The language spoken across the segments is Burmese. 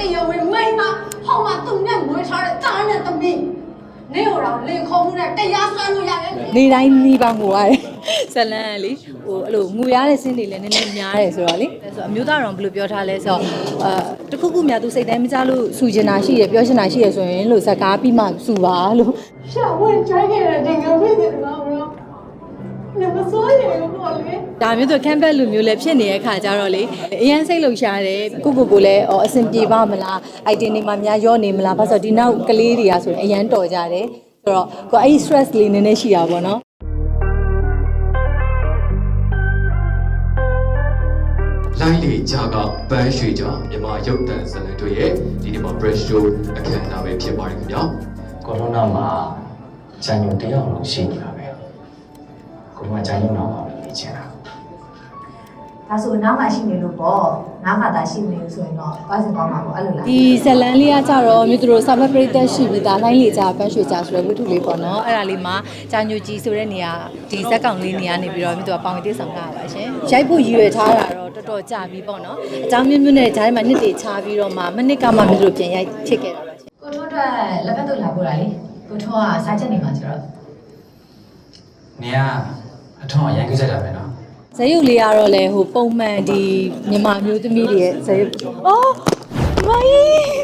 တရားဝင်မိန်းမဟောင်းမသူနဲ့မွေးထားတဲ့တားနဲ့သမီးနေဟိုတော့လေခေါ်မှုနဲ့တရားစွဲလို့ရတယ်နေတိုင်းနှီးပါငိုရတယ်ဇလန်ကလေဟိုအဲ့လိုငိုရတဲ့စင်းတွေလည်းနည်းနည်းများတယ်ဆိုတော့လေဆိုတော့အမျိုးသားတော်ဘယ်လိုပြောထားလဲဆိုတော့အာတခုခုများသူစိတ်တိုင်းမကြလို့စူချင်တာရှိရပြောချင်တာရှိရဆိုရင်လို့ဇက်ကားပြီးမှစူပါလို့ရှာဝင်ချိုင်းခဲ့တဲ့တင်ငယ်ပြည့်တယ်ကော ဘရောနေမစိုးရဘူးပေါ့လေဒါမျိုးဆို campus လူမျိုးလည်းဖြစ်နေတဲ့ခါကြတော့လေအရန်စိတ်လှုပ်ရှားတယ်ကိုကိုကိုလည်းအော်အဆင်ပြေပါမလား item တွေမှာများရော့နေမလားဘာလို့ဆိုတော့ဒီနောက်ကလေးတွေကဆိုရင်အရန်တော်ကြတယ်ဆိုတော့ကိုအဲ့ဒီ stress လေးနည်းနည်းရှိတာပေါ့နော်လိုင်းလေကြာကပန်းရွှေကြာမြန်မာရုပ်တံဇာတ်လမ်းတို့ရဲ့ဒီနေ့မှာ brush show အခမ်းအနားပဲဖြစ်ပါတယ်ခင်ဗျာကိုရိုနာမှာဂျန်ညုံတယောက်လုံးရှိနေတာပဲ ကိုကဂျန်ညုံတော့နေချင်တာဒါဆိုနားမှာရှိနေလို့ပေါ့နားမှာသာရှိနေလို့ဆိုရင်တော့သွားစင်သွားမှာပေါ့အဲ့လိုလားဒီဇလန်လေးကကြတော့မြို့သူတို့စာမပရိသတ်ရှိပြီးသားလိုင်းလေကြပန်းရွှေကြဆိုတဲ့ဝတ္ထုလေးပေါ့နော်အဲ့ဒါလေးမှာကြာညိုကြီးဆိုတဲ့နေရာဒီဇက်ကောင်လေးနေရာနေပြီးတော့မြို့သူကပေါင်တိဆောင်လာပါရှင်ရိုက်ဖို့ရည်ရွယ်ထားတာတော့တော်တော်ကြာပြီပေါ့နော်အကြောင်းမျိုးမျိုးနဲ့ဂျားထဲမှာနှစ်တွေချပြီးတော့မှမနစ်ကမှမြို့သူတို့ပြန်ရိုက်ဖြစ်ခဲ့တာပါရှင်ကိုထိုးအတွက်လက်ဖက်တို့လာပို့တာလေကိုထိုးကစားချက်နေမှာဆိုတော့နေက အထောင်းအရင်ကြည့်ကြတာပဲနော်ဇယုတ်လေးကတော့လေဟိုပုံမှန်ဒီမြန်မာမျိုးသမီးတွေရဲ့ဇယုတ်အော်မိုင်း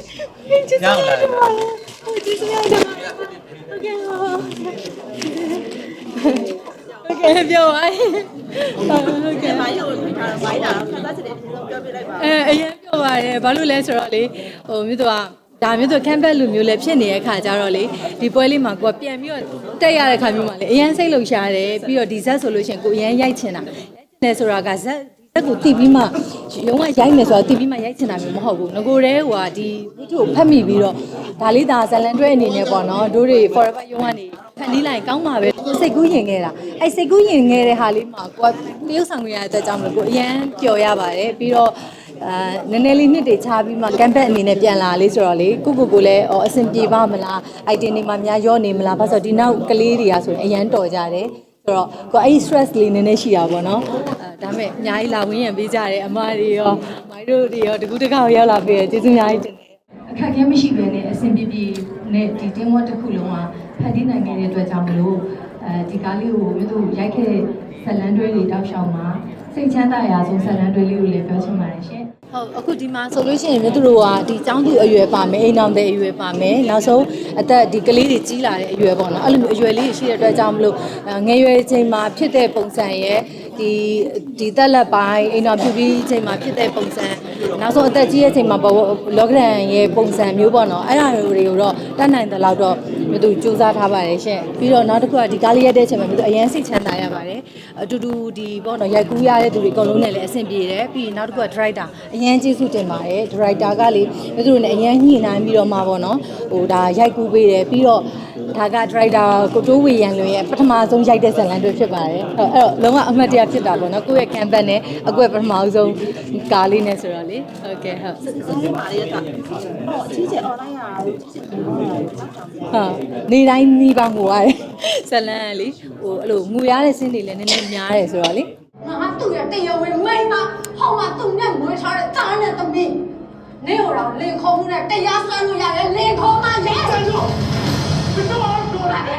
ကျေးဇူးတင်ပါတယ်ဟုတ်ကျေးဇူးတင်ပါတယ်ဟုတ်ကဲ့ပါဟုတ်ကဲ့ပြောပါဟုတ်ကဲ့မိုင်းကိုဝိုင်းတာခသားချစ်တယ်ပြောပြလိုက်ပါအဲအရင်ပြောပါတယ်ဘာလို့လဲဆိုတော့လေဟိုမြို့သူက ဒါမျိုးဆို campus လူမျိုးလည်းဖြစ်နေတဲ့ခါကျတော့လေဒီပွဲလေးမှာကိုကပြန်ပြီးတော့တက်ရတဲ့ခါမျိုးမှာလေအရန်စိတ်လှုပ်ရှားတယ်ပြီးတော့ဒီဇက်ဆိုလို့ရှိရင်ကိုအရန်ရိုက်ချင်တာရိုက်ချင်တယ်ဆိုတာကဇက်ဇက်ကိုတီးပြီးမှရုံးကရိုက်မယ်ဆိုတော့တီးပြီးမှရိုက်ချင်တာမျိုးမဟုတ်ဘူးငကိုတည်းဟိုကဒီဝတ္ထုကိုဖတ်မိပြီးတော့ဒါလေးဒါဇလန်တွဲအနေနဲ့ပေါ့နော်တို့တွေ forever ရုံးကနေဖန်တီးလိုက်ကောင်းပါပဲစိတ်ကူးရင်ခဲ့တာအဲစိတ်ကူးရင်ခဲ့တဲ့ဟာလေးမှာကိုကတရုပ်ဆောင်ရတဲ့အတွက်ကြောင့်မလို့ကိုအရန်ပျော်ရပါတယ်ပြီးတော့ အာနည်းနည်းလေးနှစ်တွေချပြီးမှကမ်ပက်အနေနဲ့ပြန်လာလေးဆိုတော့လေကိုကိုကိုလည်းအော်အဆင်ပြေပါမလား item တွေမှာများရောနေမလားဘာလို့ဆိုတော့ဒီနောက်ကလေးတွေကဆိုရင်အရန်တော်ကြတယ်ဆိုတော့ကိုအဲ့ဒီ stress လေးနည်းနည်းရှိတာပေါ့နော်အဲဒါမဲ့အများကြီးလာဝင်းရံပေးကြတယ်အမတွေရောမိုင်းတို့တွေရောတကူတကောက်ရောက်လာပေးတယ်ကျေးဇူးအများကြီးတင်တယ်အခက်အခဲမရှိဘဲနဲ့အဆင်ပြေပြေနဲ့ဒီတင်းဝတ်တစ်ခုလုံးကဖန်တီးနိုင်ခဲ့တဲ့အတွက်ကြောင့်မလို့အဲဒီကားလေးကိုမြို့သူရိုက်ခဲ့တဲ့ဇလန်တွဲလေးတောက်လျှောက်မှာ စိတ်ချမ်းသာရာဆုံးဇလန်တွဲလေးကိုလည်းပြောချင်ပါတယ်ရှင်ဟုတ်အခုဒီမှာဆိုလို့ရှိရင်မြို့သူတို့ကဒီចောင်းသူအရွယ်ပါမယ်အိမ်အောင်တဲ့အရွယ်ပါမယ်နောက်ဆုံးအသက်ဒီကလေးတွေကြီးလာတဲ့အရွယ်ပေါ့နော်အဲ့လိုမျိုးအရွယ်လေးတွေရှိတဲ့အတွက်ကြောင့်မလို့အဲငယ်ရွယ်ချိန်မှာဖြစ်တဲ့ပုံစံရဲ့ဒီဒီသက်လက်ပိုင်းအိမ်တော်ပြုပြီးချိန်မှာဖြစ်တဲ့ပုံစံနောက်ဆုံးအသက်ကြီးရဲ့ချိန်မှာပေါ့လောကရန်ရဲ့ပုံစံမျိုးပေါ့နော်အဲ့ဒါတွေကိုတော့တတ်နိုင်တဲ့လောက်တော့ မြို့သူစူးစမ်းထားပါတယ်ရှင့်ပြီးတော့နောက်တစ်ခုကဒီကားလေးရက်တဲ့ချိန်မှာမြို့သူအရင်စိတ်ချမ်းသာရပါတယ်အတူတူဒီပေါ့နော်ရိုက်ကူးရတဲ့သူတွေအကုန်လုံးနဲ့လည်းအဆင်ပြေတယ်ပြီးနောက်တစ်ခုက driver အရင်ကျေးဇူးတင်ပါတယ် driver ကလေမြို့သူတို့နဲ့အရင်ညှိနှိုင်းပြီးတော့မှပေါ့နော်ဟိုဒါရိုက်ကူးပေးတယ်ပြီးတော့ ဒါက driver ကိုတိုးဝေရန်လွင်ရဲ့ပထမဆုံးရိုက်တဲ့ဇာတ်လမ်းတွေဖြစ်ပါတယ်အဲ့တော့လုံးဝအမှတ်တရဖြစ်တာပေါ့နော်ကိုယ့်ရဲ့ campaign နဲ့အကွက်ပထမဆုံးကားလေးနဲ့ဆိုတော့လေဟုတ်ကဲ့ဟုတ်ဟာနေတိုင်းနှီးပါငိုရတယ်ဇလန်ကလေဟိုအဲ့လိုငိုရတဲ့စင်းတွေလည်းနည်းနည်းများတယ်ဆိုတော့လေငါသူ့ရဲ့တရားဝင်မိန်းမဟောင်းမသူနဲ့မွေးထားတဲ့တားနဲ့သမီးနေဟိုတော့လေခေါ်မှုနဲ့တရားစွဲလို့ရတယ်လေခေါ်မှရဲတယ်လို့ဘယ် တော့တော့လာတယ်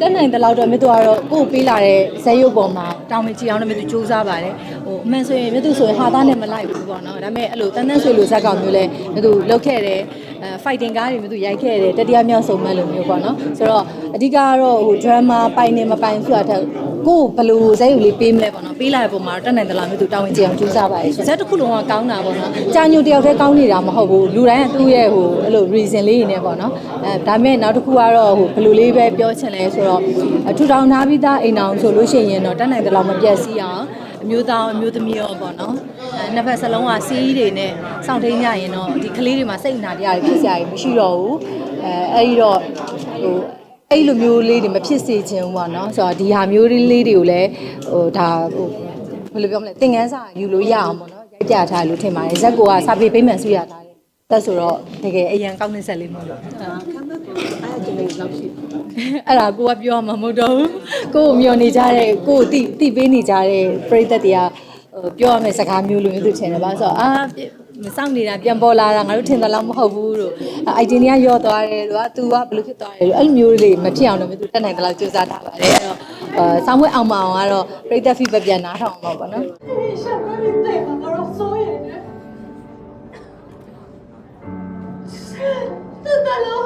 တက်နိုင်တဲ့လောက်တော့မြတ်သူကတော့ကိုယ်ပေးလာတဲ့ဇက်ရုပ်ပေါ်မှာတောင်းမကြည့်အောင်လည်းမြတ်သူစူးစမ်းပါတယ်ဟိုအမှန်ဆိုရင်မြတ်သူဆိုရင်ဟာသားနဲ့မလိုက်ဘူးပေါ့နော်ဒါပေမဲ့အဲ့လိုတန်းတန်းဆွေလိုဇက်ကောင်မျိုးလဲမြတ်သူလုတ်ခဲ့တယ်အဲ fighting ကားတွေမြတ်သူရိုက်ခဲ့တယ်တတိယမြောက်ဆုံးမဲ့လိုမျိုးပေါ့နော်ဆိုတော့အဓိကကတော့ဟို drama ပိုင်နေမပိုင်ဆိုတာထက်ကိုယ်ဘယ်လိုဇက်ရုပ်လေးပေးမလဲပေါ့နော်ပေးလာတဲ့ပုံမှာတော့တက်နိုင်တဲ့လောက်မြတ်သူတောင်းဝင်ကြည့်အောင်ကြိုးစားပါတယ်ဇက်တစ်ခုလုံးကကောင်းတာပေါ့နော်ကြာညိုတယောက်တည်းကောင်းနေတာမဟုတ်ဘူးလူတိုင်းကသူ့ရဲ့ဟိုအဲ့လို reason လေးတွေနဲ့ပေါ့နော်အဲဒါပေမဲ့နောက်တစ်ခုကတော့ဟိုဘယ်လိုလေးပဲပြောချင်လဲဆိုတော့အထူထောင်ထားပြီးသားအိမ်အောင်ဆိုလို့ရှိရင်တော့တက်နိုင်တဲ့လောက်မပြတ်စီးအောင် အမျိုးသားအမျိုးသမီးရောပေါ့နော်အဲနှစ်ဖက်စလုံးကစီးတွေနဲ့စောင့်ထိန်ကြရင်တော့ဒီကလေးတွေမှာစိတ်အနာတရားတွေဖြစ်စရာတွေမရှိတော့ဘူးအဲအဲ့ဒီတော့ဟိုအဲ့လိုမျိုးလေးတွေမဖြစ်စေချင်ဘူးပေါ့နော်ဆိုတော့ဒီဟာမျိုးလေးတွေကိုလည်းဟိုဒါဟိုဘယ်လိုပြောမလဲသင်ခန်းစာယူလို့ရအောင်ပေါ့နော်ရိုက်ပြထားလို့ထင်ပါတယ်ဇက်ကကစာပေပေးမှန်ဆွရထားတယ်သက်ဆိုတော့တကယ်အရန်ကောင်းတဲ့ဆက်လေးမဟုတ်ဘူးအဲ့ အဲ့ဒါကိုကပြောမှမဟုတ်တော့ဘူးကိုကိုမျောနေကြတဲ့ကိုကိုတိတိပေးနေကြတဲ့ပရိသတ်တွေကပြောရမယ့်စကားမျိုးလိုမျိုးသူထင်တယ်ပါဆိုတော့အာမစောင့်နေတာပြန်ပေါ်လာတာငါတို့ထင်သလောက်မဟုတ်ဘူးတို့ idea ကရော့သွားတယ်တို့က तू ကဘယ်လိုဖြစ်သွားတယ်တို့အဲ့လိုမျိုးတွေမဖြစ်အောင်တော့မျိုးသူတက်နိုင်သလောက်စူးစမ်းထားပါတယ်အဲ့တော့အာဆောင်းဝဲအောင်မအောင်ကတော့ပရိသတ် feedback ပြန်နားထောင်အောင်ပါပေါ့နော်ရှာပဲပြီးတဲ့မှာတော့စိုးရိမ်တယ်တတလော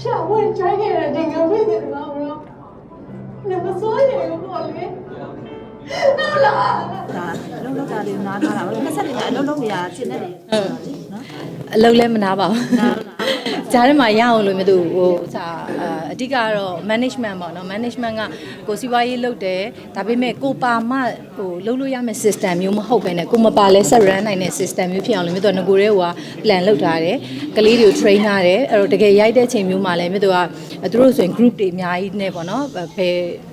ဖြတ်ဝင်ချိုင်းခဲ့တဲ့တင်ကြပေးတယ်ကောဘရောနမစိုးရေကိုပေါ့လေနော်လားဒါလုံးလုံးတာလေးနားထားတာဘာလို့ကက်ဆက်တွေကအလုံးလုံးနေရာရှင်းနေတယ်ဟုတ်နော်အလုံးလည်းမနာပါဘူး ဂျားထဲမှာရအောင်လို့မြတ်သူဟိုစာအာအဓိကကတော့ management ပေါ့နော် management ကကိုစီးပွားရေးလုပ်တယ်ဒါပေမဲ့ကိုပါမဟိုလုပ်လို့ရမယ့် system မျိုးမဟုတ်ဘဲနဲ့ကိုမပါလဲဆက် run နိုင်တဲ့ system မျိုးဖြစ်အောင်လို့မြတ်သူကငကိုရဲဟိုက plan လုပ်ထားတယ်ကလေးတွေကို train ထားတယ်အဲ့တော့တကယ်ရိုက်တဲ့ချိန်မျိုးမှာလည်းမြတ်သူကသူတို့ဆိုရင် group တွေအများကြီးနဲ့ပေါ့နော်ဘယ်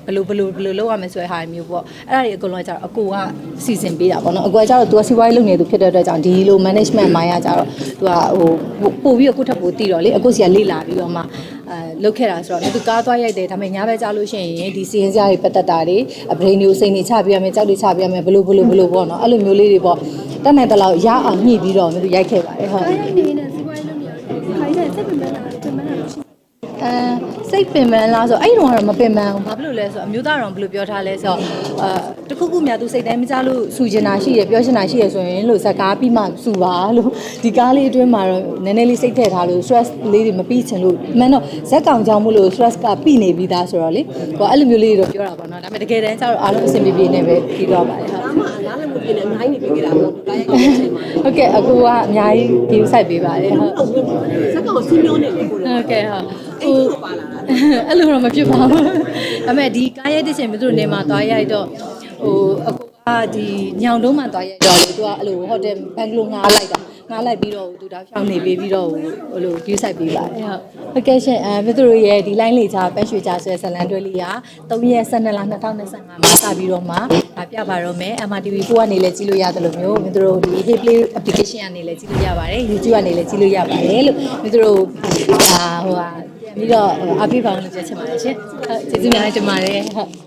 ဘယ်လိုဘယ်လိုဘယ်လိုလုပ်ရမလဲဆိုတဲ့ဟာမျိုးပေါ့အဲ့ဒါတွေအကုန်လုံးကကျတော့အကိုကစီစဉ်ပေးတာပေါ့နော်အကိုကကျတော့ तू ကစီးပွားရေးလုပ်နေသူဖြစ်တဲ့အတွက်ကြောင့်ဒီလို management မိုင်းကကျတော့ तू ကဟိုပို့ပြီးတော့ကိုယ့်ထပ်ပို့တည်တော့လေအကိုစီကလေ့လာပြီးတော့မှအဲလုပ်ခဲ့တာဆိုတော့သူကားသွားရိုက်တယ်ဒါပေမဲ့ညဘက်ကြာလို့ရှိရင်ဒီစီရင်စရာတွေပတ်သက်တာတွေအဘရိန်မျိုးစိန်တွေချပြရမယ်ကြောက်တွေချပြရမယ်ဘလို့ဘလို့ဘလို့ပေါ့နော်အဲ့လိုမျိုးလေးတွေပေါ့တက်နိုင်တဲ့လောက်ရအောင်ညှိပြီးတော့သူရိုက်ခဲ့ပါတယ်ဟုတ်အဲ စိတ်ပင်ပန်းလားဆိုအဲ့ဒီတော့ကတော့မပင်ပန်းဘူးဘာဖြစ်လို့လဲဆိုတော့အမျိုးသားတော်ဘယ်လိုပြောထားလဲဆိုတော့အာတခုခုများသူစိတ်တိုင်းမကြလို့စူကျင်တာရှိရပြောချင်တာရှိရဆိုရင်လို့ဇက်ကားပြီးမှစူပါလို့ဒီကားလေးအတွင်းမှာတော့နည်းနည်းလေးစိတ်ထည့်ထားလို့ stress လေးတွေမပြီးချင်လို့အမှန်တော့ဇက်ကောင်ကြောင့်မို့လို့ stress ကပြီးနေပြီးသားဆိုတော့လေကိုကအဲ့လိုမျိုးလေးတွေတော့ပြောတာပေါ့နော်ဒါပေမဲ့တကယ်တမ်းကျတော့အားလုံးအဆင်ပြေပြေနဲ့ပဲပြီးတော့ပါတယ်ဟုတ်အမနားလည်းမ ပြင်းနဲ့အများကြီးနေပြီးကြတာပေါ့ဒါရိုက်တဲ့အချိန်မှာဟုတ်ကဲ့အကူကအများကြီး view ဆိုင်ပေးပါတယ်ဟုတ်စက်ကောင်ဆင်းမျိုးနေတယ်ကိုဟုတ်ကဲ့ဟုတ်အဲ့ဒီလိုပါလာတာအဲ့လိုတော့မဖြစ်ပါဘူးဒါပေမဲ့ဒီကားရိုက်တဲ့ချိန်မှာသူတို့နေမှာသွားရိုက်တော့ဟိုအကူကဒီညောင်တုံးမှာသွားရိုက်တော့လေသူကအဲ့လိုဟိုတယ်ဘန်ဂလိုငားလိုက်တာ ငားလိုက်ပြီးတော့သူတောက်ရှောင်းနေပြီးပြီးတော့ဟိုလို view site ပေးပါတယ်ဟုတ်ဟုတ်ကဲ့ရှင်အဲမြတို့ရဲ့ဒီ line လေးချပန်းရွှေချဆွဲဇလန်တွဲလေးက3ရက်12လ2025မှာစပြီးတော့မှဒါပြပါတော့မယ် MRTV 4ကနေလည်းကြည့်လို့ရတယ်လို့မျိုးမြတို့ဒီ Hey Play application ကနေလည်းကြည့်လို့ရပါတယ် YouTube ကနေလည်းကြည့်လို့ရပါတယ်လို့မြတို့အာဟိုဟာပြီးတော့အပိပောင်းလို့ပြောချင်ပါတယ်ရှင်ဟုတ်ကျေးဇူးများတင်ပါတယ်ဟုတ်